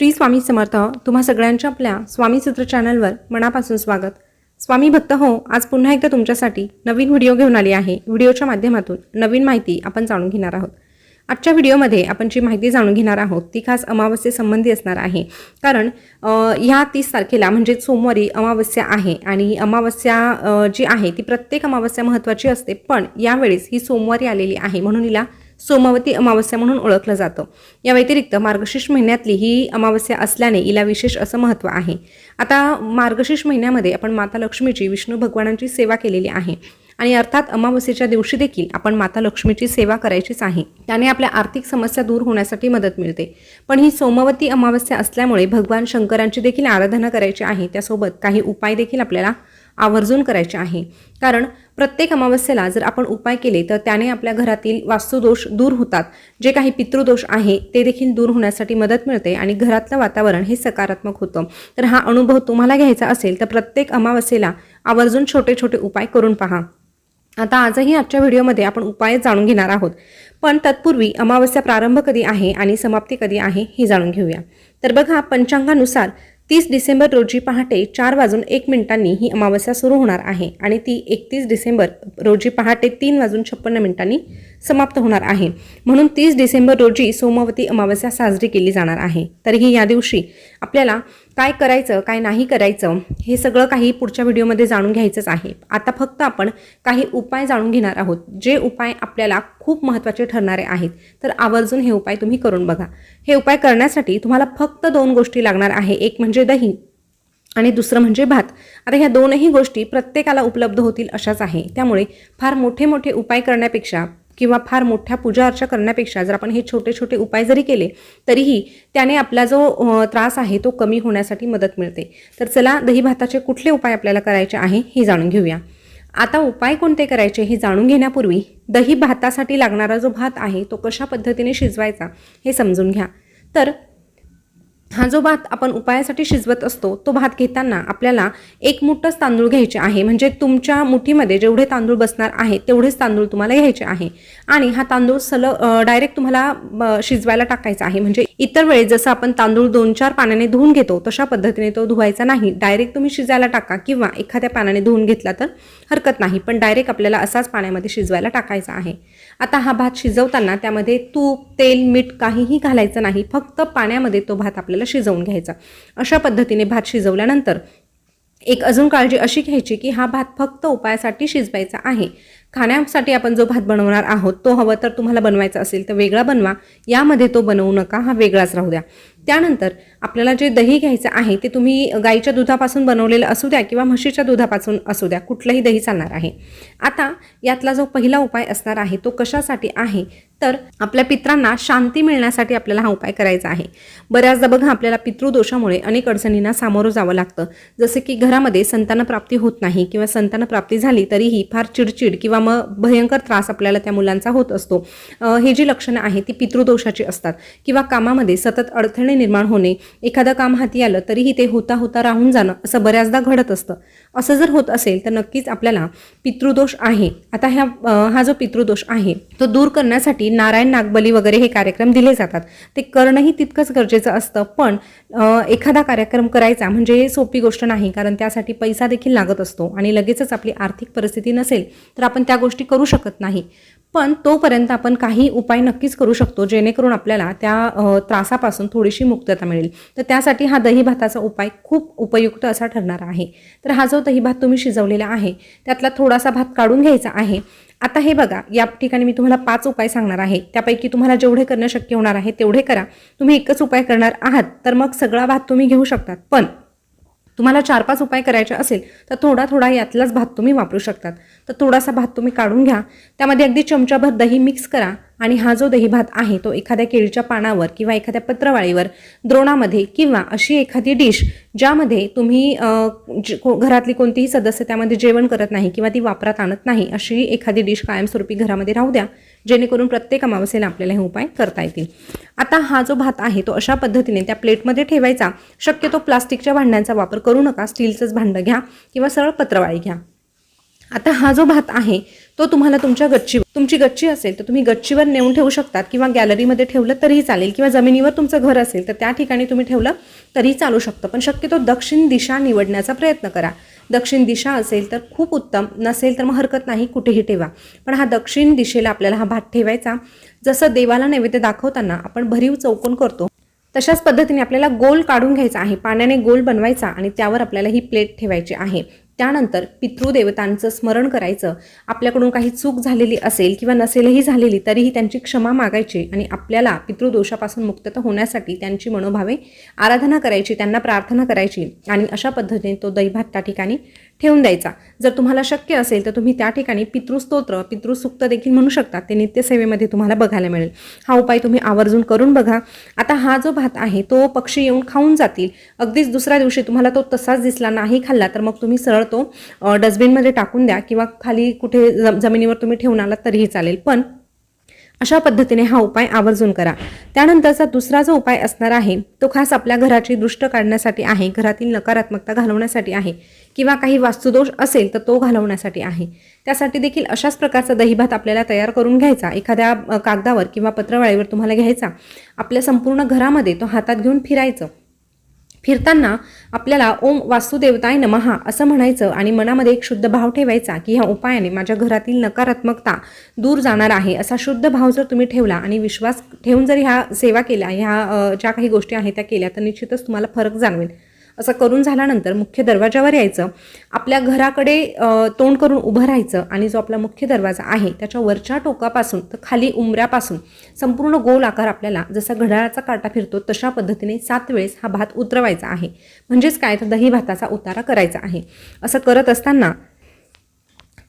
श्री स्वामी समर्थ तुम्हा सगळ्यांच्या आपल्या स्वामी सूत्र चॅनलवर मनापासून स्वागत. स्वामी भक्त हो आज पुन्हा एकदा तुमच्यासाठी नवीन व्हिडिओ घेऊन आली आहे. व्हिडिओच्या माध्यमातून नवीन माहिती आपण जाणून घेणार आहोत. आजच्या व्हिडिओमध्ये आपण जी माहिती जाणून घेणार आहोत ती खास अमावस्येसंबंधी असणार आहे. कारण ह्या तीस तारखेला म्हणजे सोमवारी अमावस्या आहे आणि अमावस्या जी आहे ती प्रत्येक अमावस्या महत्त्वाची असते. पण यावेळेस ही सोमवारी आलेली आहे म्हणून हिला सोमावती अमावस्या म्हणून ओळखलं जातं. या व्यतिरिक्त मार्गशीर्ष महिन्यातली ही अमावस्या असल्याने हिला विशेष असं महत्त्व आहे. आता मार्गशीर्ष महिन्यामध्ये आपण माता लक्ष्मीची विष्णू भगवानांची सेवा केलेली आहे आणि अर्थात अमावस्येच्या दिवशी देखील आपण माता लक्ष्मीची सेवा करायचीच आहे. त्याने आपल्या आर्थिक समस्या दूर होण्यासाठी मदत मिळते. पण ही सोमवती अमावस्या असल्यामुळे भगवान शंकरांची देखील आराधना करायची आहे. त्यासोबत काही उपाय देखील आपल्याला आवर्जून करायचे आहे. कारण प्रत्येक अमावस्येला जर आपण उपाय केले तर त्याने आपल्या घरातील वास्तुदोष दूर होतात. जे काही पितृदोष आहे ते देखील दूर होण्यासाठी मदत मिळते आणि घरातलं वातावरण हे सकारात्मक होतं. तर हा अनुभव तुम्हाला घ्यायचा असेल तर प्रत्येक अमावस्येला आवर्जून छोटे छोटे उपाय करून पहा. आता आजही आजच्या व्हिडिओमध्ये आपण उपाय जाणून घेणार आहोत. पण तत्पूर्वी अमावस्या प्रारंभ कधी आहे आणि समाप्ती कधी आहे हे जाणून घेऊया. तर बघा पंचांगानुसार तीस डिसेंबर रोजी पहाटे चार वाजून एक मिनिटांनी ही अमावस्या सुरू होणार आहे आणि ती एकतीस डिसेंबर रोजी पहाटे तीन वाजून छप्पन्न मिनिटांनी समाप्त होणार आहे. म्हणून तीस डिसेंबर रोजी सोमवती अमावस्या साजरी केली जाणार आहे. तरीही या दिवशी आपल्याला काय करायचं काय नाही करायचं हे सगळं काही पुढच्या व्हिडिओमध्ये जाणून घ्यायचंच आहे. आता फक्त आपण काही उपाय जाणून घेणार आहोत जे उपाय आपल्याला खूप महत्त्वाचे ठरणारे आहेत. तर आवर्जून हे उपाय तुम्ही करून बघा. हे उपाय करण्यासाठी तुम्हाला फक्त दोन गोष्टी लागणार आहे. एक म्हणजे दही आणि दुसरं म्हणजे भात. आता ह्या दोनही गोष्टी प्रत्येकाला उपलब्ध होतील अशाच आहे. त्यामुळे फार मोठे मोठे उपाय करण्यापेक्षा किंवा फार मोठ्या पूजा अर्चा करण्यापेक्षा जर आपण हे छोटे छोटे उपाय जरी केले तरीही त्याने आपला जो त्रास आहे तो कमी होण्यासाठी मदत मिळते. तर चला दही भाताचे कुठले उपाय आपल्याला करायचे आहे हे जाणून घेऊया. आता उपाय कोणते करायचे हे जाणून घेण्यापूर्वी दही भातासाठी लागणारा जो भात आहे तो कशा पद्धतीने शिजवायचा हे समजून घ्या. तर हा जो भात आपण उपायासाठी शिजवत असतो तो भात घेताना आपल्याला एक मुठच तांदूळ घ्यायचे आहे. म्हणजे तुमच्या मुठीमध्ये जेवढे तांदूळ बसणार आहे तेवढेच तांदूळ तुम्हाला घ्यायचे आहे. आणि हा तांदूळ सल डायरेक्ट तुम्हाला शिजवायला टाकायचा आहे. म्हणजे इतर वेळेस जसं आपण तांदूळ दोन चार पाण्याने धुवून घेतो तशा पद्धतीने तो धुवायचा नाही. डायरेक्ट तुम्ही शिजायला टाका किंवा एखाद्या पाण्याने धुवून घेतला तर हरकत नाही. पण डायरेक्ट आपल्याला असाच पाण्यामध्ये शिजवायला टाकायचा आहे. आता हा भात शिजवताना त्यामध्ये तूप तेल मीठ काहीही घालायचं नाही. फक्त पाण्यामध्ये तो भात आपल्याला शिजवून घ्यायचा. अशा पद्धतीने भात शिजवल्यानंतर एक अजून काळजी अशी घ्यायची की हा भात फक्त उपायासाठी शिजवायचा आहे. खाण्यासाठी आपण जो भात बनवणार आहोत तो हवं तर तुम्हाला बनवायचा असेल तर वेगळा बनवा. यामध्ये तो बनवू नका हा वेगळाच राहू द्या. त्यानंतर आपल्याला जे दही घ्यायचं आहे ते तुम्ही गाईच्या दुधापासून बनवलेलं असू द्या किंवा म्हशीच्या दुधापासून असू द्या कुठलंही दही चालणार आहे. आता यातला जो पहिला उपाय असणार आहे तो कशासाठी आहे? तर आपल्या पित्रांना शांती मिळण्यासाठी आपल्याला हा उपाय करायचा आहे. बऱ्याचदा बघा आपल्याला पितृदोषामुळे अनेक अडचणींना सामोरं जावं लागतं. जसे की घरामध्ये संतानप्राप्ती होत नाही किंवा संतानप्राप्ती झाली तरीही फार चिडचिड किंवा मग भयंकर त्रास आपल्याला त्या मुलांचा होत असतो. हे जी लक्षणं आहेत ती पितृदोषाची असतात. किंवा कामामध्ये सतत अडथळे निर्माण होणे एखादं काम हाती आलं तरीही ते होता होता राहून जाणं असं बऱ्याचदा घडत असतं. असं जर होत असेल तर नक्कीच आपल्याला पितृदोष आहे. आता ह्या हा जो पितृदोष आहे तो दूर करण्यासाठी नारायण नागबली वगैरे हे कार्यक्रम दिले जातात. ते करणंही तितकंच गरजेचं असतं पण एखादा कार्यक्रम करायचा म्हणजे सोपी गोष्ट नाही कारण त्यासाठी पैसा देखील लागत असतो आणि लगेचच आपली आर्थिक परिस्थिती नसेल तर आपण त्या गोष्टी करू शकत नाही. पण तोपर्यंत आपण काही उपाय नक्कीच करू शकतो जेणेकरून आपल्याला त्या त्रासापासून थोडीशी मुक्तता मिळेल. तर त्यासाठी हा दही भाताचा उपाय खूप उपयुक्त असा ठरणार आहे. तर हा जो दही भात तुम्ही शिजवलेला आहे. त्यातला थोडासा भात काढून घ्यायचा आहे. आता हे बघा या ठिकाणी मी तुम्हाला पाच उपाय सांगणार आहे. त्यापैकी तुम्हाला जेवढे करणं शक्य होणार आहे तेवढे करा. तुम्ही एकच उपाय करणार आहात तर मग सगळा भात तुम्ही घेऊ शकतात. पण तुम्हाला चार पाच उपाय करायचे असेल तर थोडा थोडा यातलाच भात तुम्ही वापरू शकतात. तर थोडासा भात तुम्ही काढून घ्या. त्यामध्ये अगदी चमचाभर दही मिक्स करा आणि हा जो दही भात आहे तो एखाद्या केळीच्या पानावर किंवा एखाद्या पत्रवाळीवर द्रोणामध्ये किंवा अशी एखादी डिश ज्यामध्ये तुम्ही जे- को- घरातली कोणतीही सदस्य त्यामध्ये जेवण करत नाही किंवा ती वापरात आणत नाही अशी एखादी डिश कायमस्वरूपी घरामध्ये राहू द्या. जेणेकरून प्रत्येक अमावस्येला आपल्याला हे उपाय करता येतील. आता हा जो भात आहे तो अशा पद्धतीने त्या प्लेटमध्ये ठेवायचा. शक्यतो प्लास्टिकच्या भांड्यांचा वापर करू नका स्टीलचंच भांडं घ्या किंवा सरळ पत्रवाळी घ्या. आता हा जो भात आहे तो तुम्हाला तुमच्या गच्ची तुमची गच्ची असेल तर तुम्ही गच्चीवर नेऊन ठेवू शकतात किंवा गॅलरीमध्ये ठेवलं तरीही चालेल किंवा जमिनीवर तुमचं घर असेल तर त्या ठिकाणी तुम्ही ठेवलं तरी चालू शकतं. पण शक्यतो दक्षिण दिशा निवडण्याचा प्रयत्न करा. दक्षिण दिशा असेल तर खूप उत्तम नसेल तर मग हरकत नाही कुठेही ठेवा. पण हा दक्षिण दिशेला आपल्याला हा भात ठेवायचा. जसं देवाला नैवेद्य दाखवताना आपण भरीव चौकोन करतो तशाच पद्धतीने आपल्याला गोल काढून घ्यायचा आहे. पाण्याने गोल बनवायचा आणि त्यावर आपल्याला ही प्लेट ठेवायची आहे. त्यानंतर पितृदेवतांचं स्मरण करायचं. आपल्याकडून काही चूक झालेली असेल किंवा नसेलही झालेली तरीही त्यांची क्षमा मागायची आणि आपल्याला पितृदोषापासून मुक्तता होण्यासाठी त्यांची मनोभावे आराधना करायची त्यांना प्रार्थना करायची. आणि अशा पद्धतीने तो दैभात त्या ठिकाणी ठेवून द्यायचा. जर तुम्हाला शक्य असेल तर तुम्ही त्या ठिकाणी पितृस्तोत्र पितृसुक्त देखील म्हणू शकता. ते नित्यसेवेमध्ये तुम्हाला बघायला मिळेल. हा उपाय तुम्ही आवर्जून करून बघा. आता हा जो भात आहे तो पक्षी येऊन खाऊन जातील. अगदीच दुसऱ्या दिवशी तुम्हाला तो तसाच दिसला नाही खाल्ला तर मग तुम्ही सरळ तो डस्टबिनमध्ये टाकून द्या किंवा खाली कुठे ज- जमिनीवर तुम्ही ठेवून आलात तरीही चालेल. पण अशा पद्धतीने हा उपाय आवर्जून करा. त्यानंतरचा दुसरा जो उपाय असणार आहे तो खास आपल्या घराची दृष्ट काढण्यासाठी आहे घरातील नकारात्मकता घालवण्यासाठी आहे किंवा काही वास्तुदोष असेल तर तो घालवण्यासाठी आहे. त्यासाठी देखील अशाच प्रकारचा दहीभात आपल्याला तयार करून घ्यायचा. एखाद्या कागदावर किंवा पत्रवाळीवर तुम्हाला घ्यायचा. आपल्या संपूर्ण घरामध्ये तो हातात घेऊन फिरायचं. फिरताना आपल्याला ओम वास्तुदेवताय नमहा असं म्हणायचं आणि मनामध्ये एक शुद्ध भाव ठेवायचा की ह्या उपायाने माझ्या घरातील नकारात्मकता दूर जाणार आहे असा शुद्ध भाव जर तुम्ही ठेवला आणि विश्वास ठेवून जर ह्या सेवा केल्या ह्या ज्या काही गोष्टी आहेत त्या केल्या तर निश्चितच तुम्हाला फरक जाणवेल. असं करून झाल्यानंतर मुख्य दरवाजावर यायचं. आपल्या घराकडे तोंड करून उभं राहायचं आणि जो आपला मुख्य दरवाजा आहे त्याच्या वरच्या टोकापासून तर खाली उमऱ्यापासून संपूर्ण गोल आकार आपल्याला जसा घड्याळाचा काटा फिरतो तशा पद्धतीने सात वेळेस हा भात उतरवायचा आहे. म्हणजेच काय? तर दही भाताचा उतारा करायचा आहे. असं करत असताना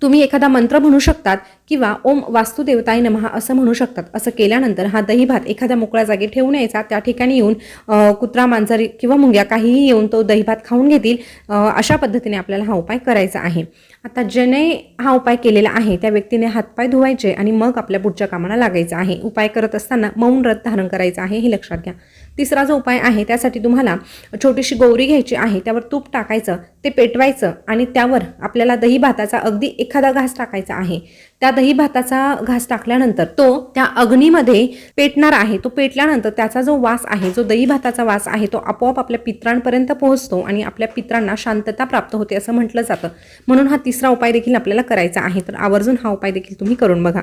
तुम्ही एखादा मंत्र म्हणू शकतात किंवा ओम वास्तुदेवताय नमहा असं म्हणू शकतात. असं केल्यानंतर हा दही भात एखाद्या मोकळ्या जागी ठेवून यायचा. त्या ठिकाणी येऊन कुत्रा मांजर किंवा मुंग्या काहीही येऊन तो दही भात खाऊन घेतील. अशा पद्धतीने आपल्याला हा उपाय करायचा आहे. आता ज्याने हा उपाय केलेला आहे त्या व्यक्तीने हातपाय धुवायचे आणि मग आपल्या पुढच्या कामाला लागायचं आहे. उपाय करत असताना मौन रथ धारण करायचं आहे हे लक्षात घ्या. तिसरा जो उपाय आहे त्यासाठी तुम्हाला छोटीशी गौरी घ्यायची आहे त्यावर तूप टाकायचं ते पेटवायचं आणि त्यावर आपल्याला दही भाताचा अगदी एखादा घास टाकायचा आहे. त्या दही भाताचा घास टाकल्यानंतर तो त्या अग्नीमध्ये पेटणार आहे. तो पेटल्यानंतर त्याचा जो वास आहे जो दही भाताचा वास आहे तो आपोआप आपल्या पित्रांपर्यंत पोहोचतो आणि आपल्या पित्रांना शांतता प्राप्त होते असं म्हटलं जातं. म्हणून हा तिसरा उपाय देखील आपल्याला करायचा आहे. तर आवर्जून हा उपाय देखील तुम्ही करून बघा.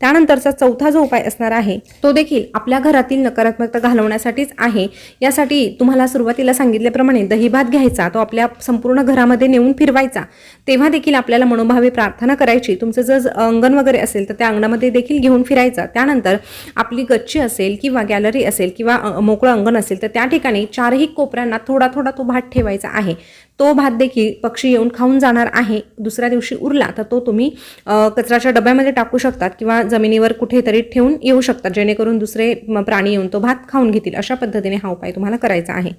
त्यानंतरचा चौथा जो उपाय असणार आहे तो देखील आपल्या घरातील नकारात्मकता घालवण्यासाठीच आहे. यासाठी तुम्हाला सुरुवातीला सांगितल्याप्रमाणे दहीभात घ्यायचा तो आपल्या संपूर्ण घरामध्ये नेऊन फिरवायचा. तेव्हा देखील आपल्याला मनोभावे प्रार्थना करायची. तुमचं जर अंगण वगैरे असेल तर त्या अंगणामध्ये देखील घेऊन फिरायचं. त्यानंतर आपली गच्ची असेल किंवा गॅलरी असेल किंवा मोकळं अंगण असेल तर त्या ठिकाणी चारही कोपऱ्यांना थोडा थोडा तो भात ठेवायचा आहे. तो भात देखील पक्षी येऊन खाऊन जाणार आहे. दुसऱ्या दिवशी उरला तर तो तुम्ही कचऱ्याच्या डब्यामध्ये टाकू शकतात किंवा जमिनीवर कुठेतरी ठेवून येऊ शकतात. जेणेकरून दुसरे म, प्राणी येऊन तो भात खाऊन घेतील. अशा पद्धतीने हा उपाय तुम्हाला करायचा आहे.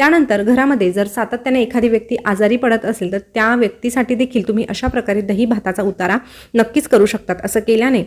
त्यानंतर घरामध्ये जर सातत्याने एखादी व्यक्ती आजारी पडत असेल तर त्या व्यक्तीसाठी देखील तुम्ही अशा प्रकारे दही भाताचा उतारा नक्कीच करू शकतात असं केल्याने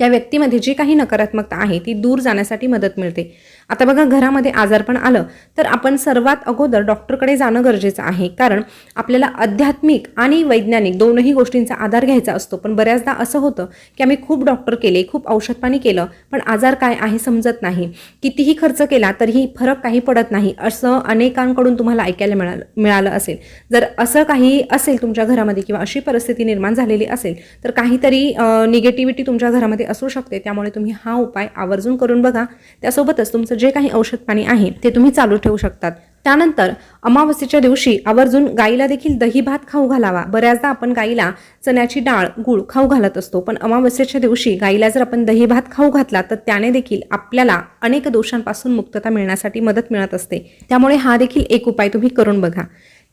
त्या व्यक्तीमध्ये जी काही नकारात्मकता आहे ती दूर जाण्यासाठी मदत मिळते. आता बघा घरामध्ये आजारपण आलं तर आपण सर्वात अगोदर डॉक्टरकडे जाणं गरजेचं आहे. कारण आपल्याला आध्यात्मिक आणि वैज्ञानिक दोनही गोष्टींचा आधार घ्यायचा असतो. पण बऱ्याचदा असं होतं की आम्ही खूप डॉक्टर केले खूप औषधपाणी केलं पण आजार काय आहे समजत नाही. कितीही खर्च केला तरीही फरक काही पडत नाही असं अनेकांकडून तुम्हाला ऐकायला मिळालं मिळालं असेल. जर असं काही असेल तुमच्या घरामध्ये किंवा अशी परिस्थिती निर्माण झालेली असेल तर काहीतरी निगेटिव्हिटी तुमच्या घरामध्ये असू शकते त्यामुळे तुम्ही हा उपाय आवर्जून करून बघा. त्यासोबतच तुमचं जे काही औषध पाणी आहे ते तुम्ही चालू ठेवू शकतात. त्यानंतर अमावस्येच्या दिवशी आवर्जून गाईला देखील दही भात खाऊ घालावा. बऱ्याचदा आपण गाईला चण्याची डाळ गुळ खाऊ घालत असतो पण अमावस्येच्या दिवशी गाईला जर आपण दही भात खाऊ घातला तर त्याने देखील आपल्याला अनेक दोषांपासून मुक्तता मिळण्यासाठी मदत मिळत असते. त्यामुळे हा देखील एक उपाय तुम्ही करून बघा.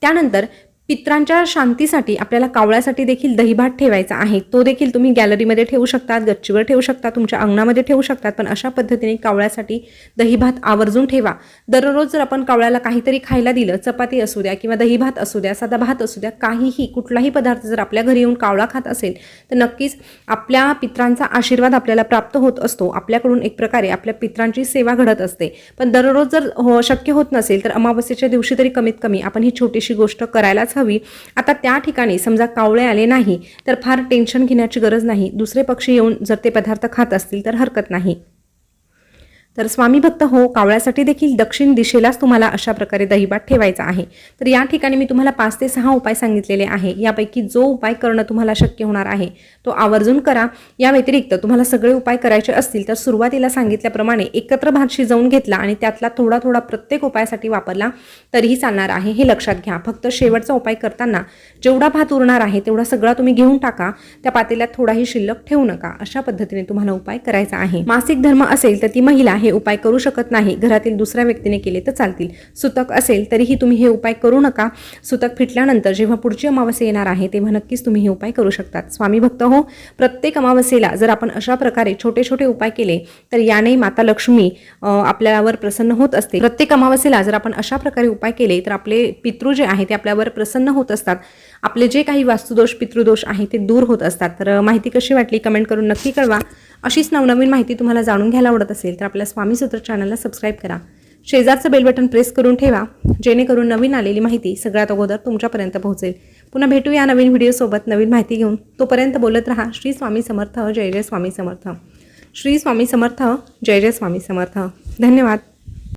त्यानंतर पित्रांच्या शांतीसाठी आपल्याला कावळ्यासाठी देखील दहीभात ठेवायचा आहे. तो देखील तुम्ही गॅलरीमध्ये ठेवू शकतात गच्चीवर ठेवू शकता तुमच्या अंगणामध्ये ठेवू शकतात पण अशा पद्धतीने कावळ्यासाठी दहीभात आवर्जून ठेवा. दररोज जर आपण कावळ्याला काहीतरी खायला दिलं चपाती असू द्या किंवा दहीभात असू द्या साधा भात असू द्या काहीही कुठलाही पदार्थ जर आपल्या घरी येऊन कावळा खात असेल तर नक्कीच आपल्या पित्रांचा आशीर्वाद आपल्याला प्राप्त होत असतो. आपल्याकडून एक प्रकारे आपल्या पित्रांची सेवा घडत असते. पण दररोज जर हो शक्य होत नसेल तर अमावस्येच्या दिवशी तरी कमीत कमी आपण ही छोटीशी गोष्ट करायलाच असावी आता त्या ठिकाणी समजा कावळे आले नाही तर फार टेन्शन घेण्याची गरज नाही. दुसरे पक्षी येऊन जर ते पदार्थ खात असतील तर हरकत नाही. तर स्वामी भक्त हो कावळ्यासाठी देखील दक्षिण दिशेलाच तुम्हाला अशा प्रकारे दहीभात ठेवायचा आहे. तर या ठिकाणी मी तुम्हाला पाच ते सहा उपाय सांगितलेले आहे. यापैकी जो उपाय करणं तुम्हाला शक्य होणार आहे तो आवर्जून करा. या व्यतिरिक्त तुम्हाला सगळे उपाय करायचे असतील तर सुरुवातीला सांगितल्याप्रमाणे एकत्र भात शिजवून घेतला आणि त्यातला थोडा थोडा प्रत्येक उपायासाठी वापरला तरीही चालणार आहे. हे लक्षात घ्या. फक्त शेवटचा उपाय करताना जेवढा भात उरणार आहे तेवढा सगळा तुम्ही घेऊन टाका. त्या पातेल्यात थोडाही शिल्लक ठेवू नका. अशा पद्धतीने तुम्हाला उपाय करायचा आहे. मासिक धर्म असेल तर ती महिला हे हे उपाय करू शकत नाही. घरातील दुसऱ्या व्यक्तीने केले तर चालतील. सुतक असेल तरीही तुम्ही हे उपाय करू नका. सुतक फिटल्यानंतर जेव्हा पुढची अमावस्या येणार आहे तेव्हा नक्कीच तुम्ही हे उपाय करू शकतात. स्वामी भक्त हो प्रत्येक अमावस्येला जर आपण अशा प्रकारे छोटे छोटे उपाय केले तर याने माता लक्ष्मी आपल्यावर प्रसन्न होत असते. प्रत्येक अमावस्येला जर आपण अशा प्रकारे उपाय केले तर आपले पितृ जे आहे ते आपल्यावर प्रसन्न होत असतात. आपले जे काही वास्तुदोष पितृदोष आहे ते दूर होत असतात. तर माहिती कशी वाटली कमेंट करून नक्की कळवा. अशीच नवनवीन माहिती तुम्हाला जाणून घ्यायला आवडत असेल तर आपल्या स्वामी सूत्र चॅनलला सबस्क्राईब करा. शेजारचं बेल बटन प्रेस करून ठेवा जेणेकरून नवीन आलेली माहिती सगळ्यात अगोदर तुमच्यापर्यंत पोहोचेल. पुन्हा भेटूया नवीन व्हिडिओसोबत नवीन माहिती घेऊन. तोपर्यंत बोलत राहा श्री स्वामी समर्थ जय जय स्वामी समर्थ. श्री स्वामी समर्थ जय जय स्वामी समर्थ. धन्यवाद.